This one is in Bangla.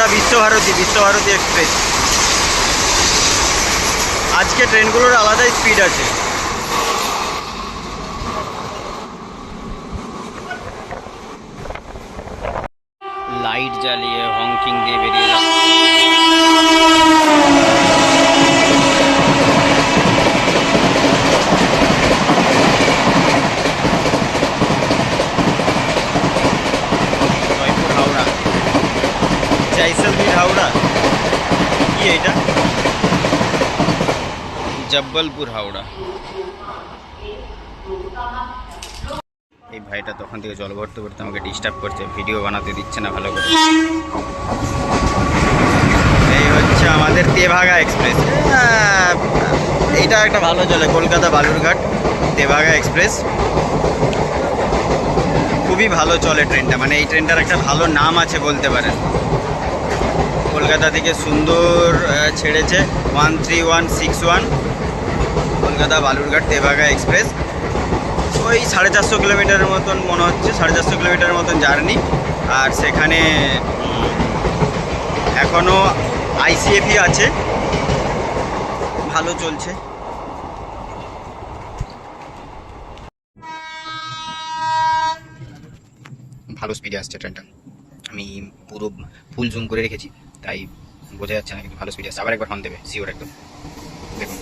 বিশ্বভারতী বিশ্বভারতী এক্সপ্রেস। আজকে ট্রেনগুলোর আলাদাই স্পিড আছে। লাইট জ্বালিয়ে হংকিং দিয়ে বেরিয়ে যাচ্ছে জয়সলমীর হাওড়া কি এটা জব্বলপুর হাওড়া এই ভাইটা তখন থেকে জল ভরতে ভরতে আমাকে ডিস্টার্ব করছে। ভিডিও বানাতে দিচ্ছে না ভালো করে। এই হচ্ছে আমাদের তেভাগা এক্সপ্রেস আহ, এইটা একটা ভালো চলে কলকাতা বালুরঘাট তেভাগা এক্সপ্রেস খুবই ভালো চলে ট্রেনটা মানে এই ট্রেনটার একটা ভালো নাম আছে বলতে পারেন। কলকাতা থেকে সুন্দর ছেড়েছে one three one six one, Kolkata Balurghat Tebhaga express. ওই সাড়ে চারশো কিলোমিটারের মতন মনে হচ্ছে, সাড়ে চারশো কিলোমিটারের মতন জার্নি। আর সেখানে এখনও আইসিএফই আছে। ভালো চলছে। ভালো স্পিডে আসছে ট্রেনটা আমি পুরো ফুল জুম করে রেখেছি। তাই বোঝা যাচ্ছে না, কিন্তু ভালো স্পিড আছে আবার একবার হর্ন দেবে সিওর একদম। দেখুন।